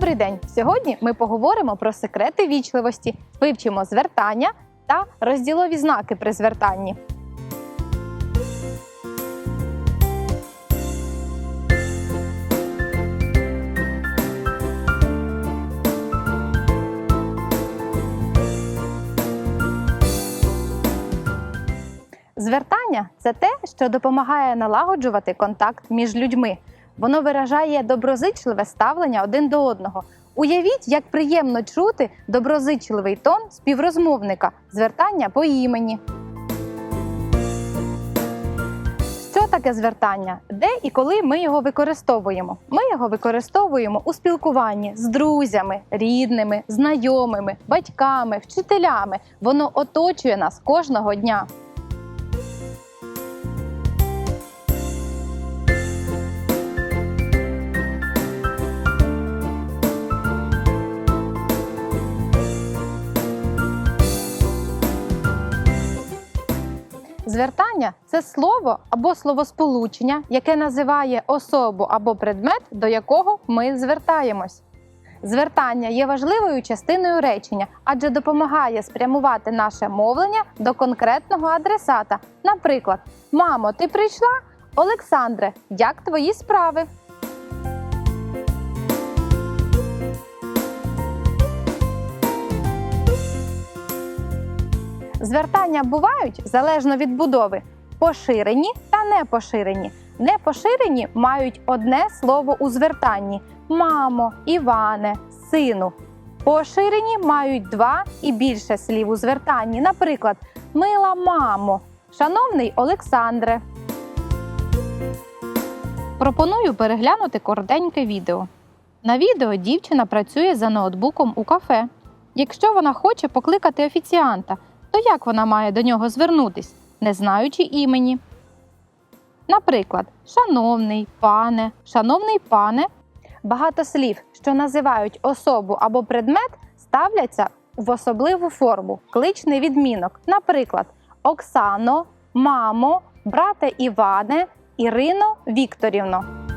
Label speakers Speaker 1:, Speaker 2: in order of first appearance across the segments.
Speaker 1: Добрий день! Сьогодні ми поговоримо про секрети вічливості, вивчимо звертання та розділові знаки при звертанні. Звертання це те, що допомагає налагоджувати контакт між людьми. Воно виражає доброзичливе ставлення один до одного. Уявіть, як приємно чути доброзичливий тон співрозмовника, звертання по імені. Що таке звертання? Де і коли ми його використовуємо? Ми його використовуємо у спілкуванні з друзями, рідними, знайомими, батьками, вчителями. Воно оточує нас кожного дня. Звертання це слово або словосполучення, яке називає особу або предмет, до якого ми звертаємось. Звертання є важливою частиною речення, адже допомагає спрямувати наше мовлення до конкретного адресата. Наприклад, Мамо, ти прийшла? Олександре, як твої справи? Звертання бувають залежно від будови поширені та непоширені. Непоширені мають одне слово у звертанні мамо, Іване, сину. Поширені мають два і більше слів у звертанні. Наприклад, мила мамо, шановний Олександре. Пропоную переглянути коротеньке відео. На відео дівчина працює за ноутбуком у кафе. Якщо вона хоче покликати офіціанта, як вона має до нього звернутись, не знаючи імені? Наприклад, шановний пане, шановний пане. Багато слів, що називають особу або предмет, ставляться в особливу форму кличний відмінок. Наприклад, Оксано, мамо, брате Іване, Ірино Вікторівно.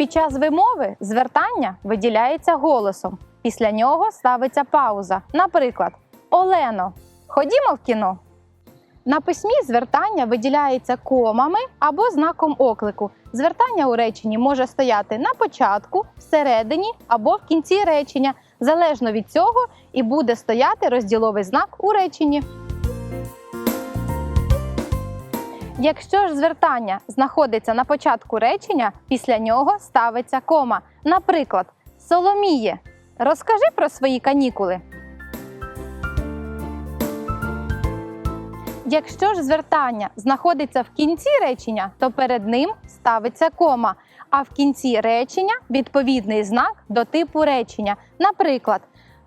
Speaker 1: Під час вимови звертання виділяється голосом. Після нього ставиться пауза. Наприклад, Олено, ходімо в кіно. На письмі звертання виділяється комами або знаком оклику. Звертання у реченні може стояти на початку, всередині або в кінці речення. Залежно від цього і буде стояти розділовий знак у реченні. Якщо ж звертання знаходиться на початку речення, після нього ставиться кома. Наприклад, Соломіє, розкажи про свої канікули. Якщо ж звертання знаходиться в кінці речення, то перед ним ставиться кома, а в кінці речення відповідний знак до типу речення. Наприклад,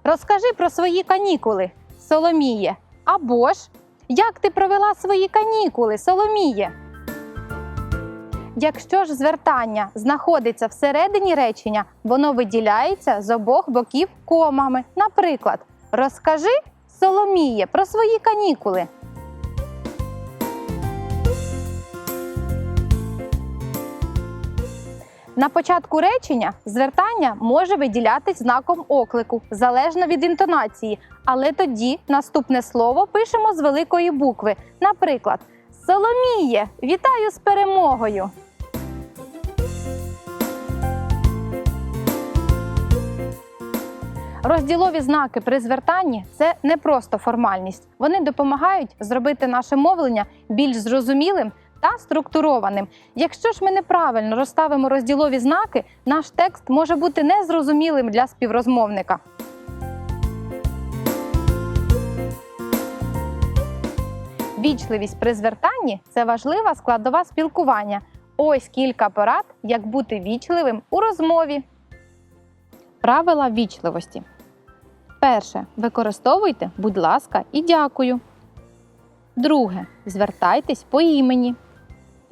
Speaker 1: розкажи про свої канікули, Соломіє, або ж як ти провела свої канікули, Соломіє? Якщо ж звертання знаходиться всередині речення, воно виділяється з обох боків комами. Наприклад, розкажи Соломіє про свої канікули. На початку речення звертання може виділятись знаком оклику залежно від інтонації, але тоді наступне слово пишемо з великої букви. Наприклад, Соломіє, вітаю з перемогою. Розділові знаки при звертанні це не просто формальність. Вони допомагають зробити наше мовлення більш зрозумілим та структурованим. Якщо ж ми неправильно розставимо розділові знаки, наш текст може бути незрозумілим для співрозмовника. Вічливість при звертанні це важлива складова спілкування. Ось кілька порад, як бути вічливим у розмові. Правила вічливості. Перше. Використовуйте, будь ласка, і дякую. Друге. Звертайтесь по імені.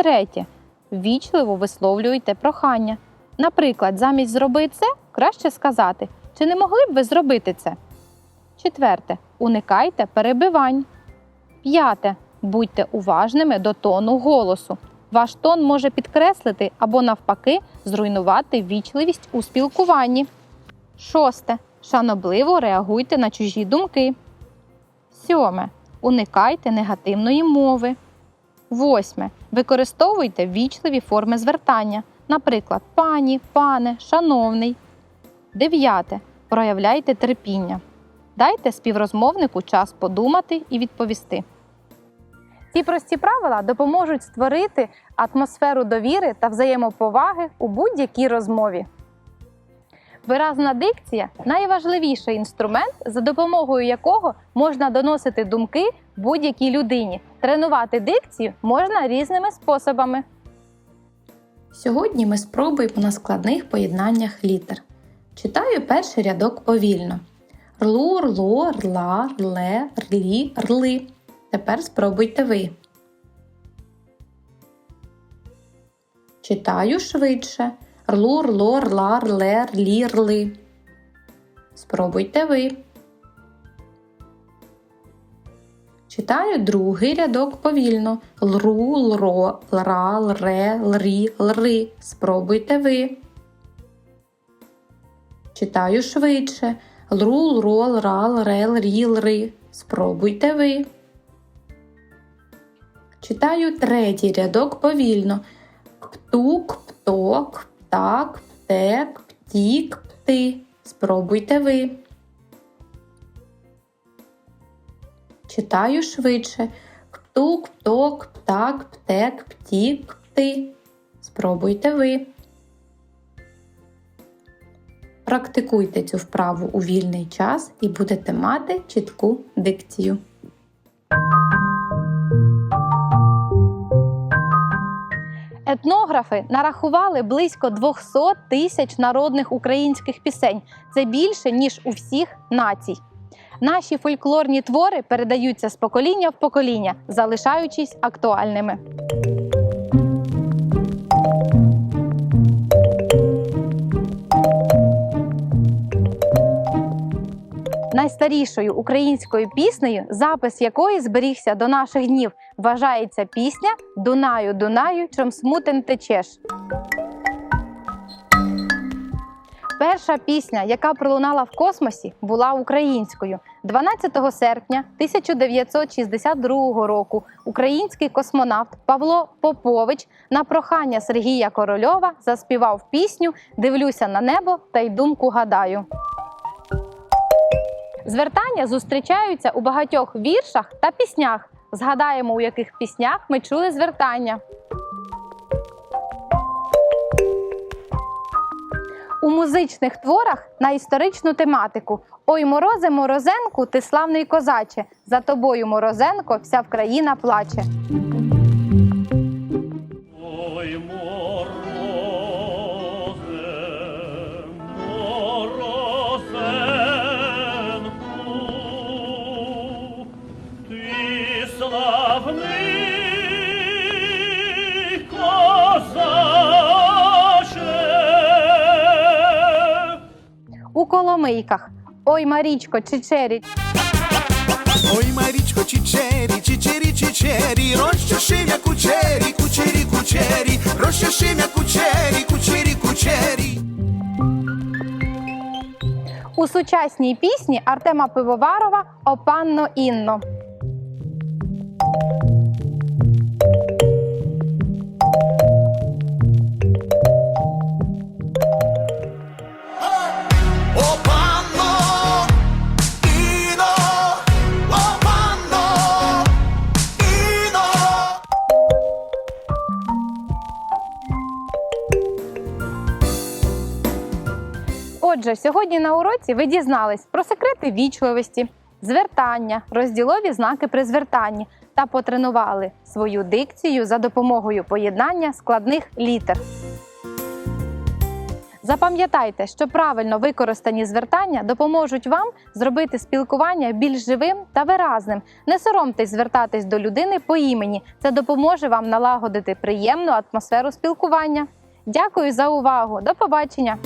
Speaker 1: Третє. Вічливо висловлюйте прохання. Наприклад, замість зроби це краще сказати. Чи не могли б ви зробити це? Четверте. Уникайте перебивань. П'яте. Будьте уважними до тону голосу. Ваш тон може підкреслити або навпаки зруйнувати ввічливість у спілкуванні. Шосте. Шанобливо реагуйте на чужі думки. Сьоме. Уникайте негативної мови. Восьме. Використовуйте ввічливі форми звертання, наприклад, пані, пане, шановний. Дев'яте. Проявляйте терпіння. Дайте співрозмовнику час подумати і відповісти. Ці прості правила допоможуть створити атмосферу довіри та взаємоповаги у будь-якій розмові. Виразна дикція найважливіший інструмент, за допомогою якого можна доносити думки будь-якій людині. Тренувати дикцію можна різними способами. Сьогодні ми спробуємо на складних поєднаннях літер. Читаю перший рядок повільно. Рлу, рло, рла, рле, рлі, рли. Тепер спробуйте ви. Читаю швидше. Рлу, рло, рла, рле, рлі, рли. Спробуйте ви. Читаю другий рядок повільно. Лру, лро, лра, лре, лрі, лри. Спробуйте ви. Читаю швидше. Лру, лро, лра, лре, лрі, лри. Спробуйте ви. Читаю третій рядок повільно. Птук, пток, птак, птек, птік, пти. Спробуйте ви. Читаю швидше. Птук, пток, птак, птек, птік, пти. Спробуйте ви. Практикуйте цю вправу у вільний час і будете мати чітку дикцію. Етнографи нарахували близько 200 тисяч народних українських пісень. Це більше ніж у всіх націй. Наші фольклорні твори передаються з покоління в покоління, залишаючись актуальними. Найстарішою українською піснею, запис якої зберігся до наших днів, вважається пісня Дунаю, Дунаю, чом смутен течеш. Перша пісня, яка пролунала в космосі, була українською. 12 серпня 1962 року український космонавт Павло Попович на прохання Сергія Корольова заспівав пісню Дивлюся на небо та й думку гадаю. Звертання зустрічаються у багатьох віршах та піснях. Згадаємо, у яких піснях ми чули звертання. У музичних творах на історичну тематику Ой, морозе, морозенку, ти славний козаче. За тобою, морозенко, вся вкраїна плаче. У Ой, Марічко, Чичері,
Speaker 2: Ой, Марічко, чичері, чичері, чичері, розчешив я кучері, кучері, кучері, розчешив я кучері, кучері, кучері.
Speaker 1: у сучасній пісні Артема Пивоварова О панно Інно. Отже, сьогодні на уроці ви дізнались про секрети вічливості, звертання, розділові знаки при звертанні та потренували свою дикцію за допомогою поєднання складних літер. Запам'ятайте, що правильно використані звертання допоможуть вам зробити спілкування більш живим та виразним. Не соромтесь звертатись до людини по імені. Це допоможе вам налагодити приємну атмосферу спілкування. Дякую за увагу! До побачення!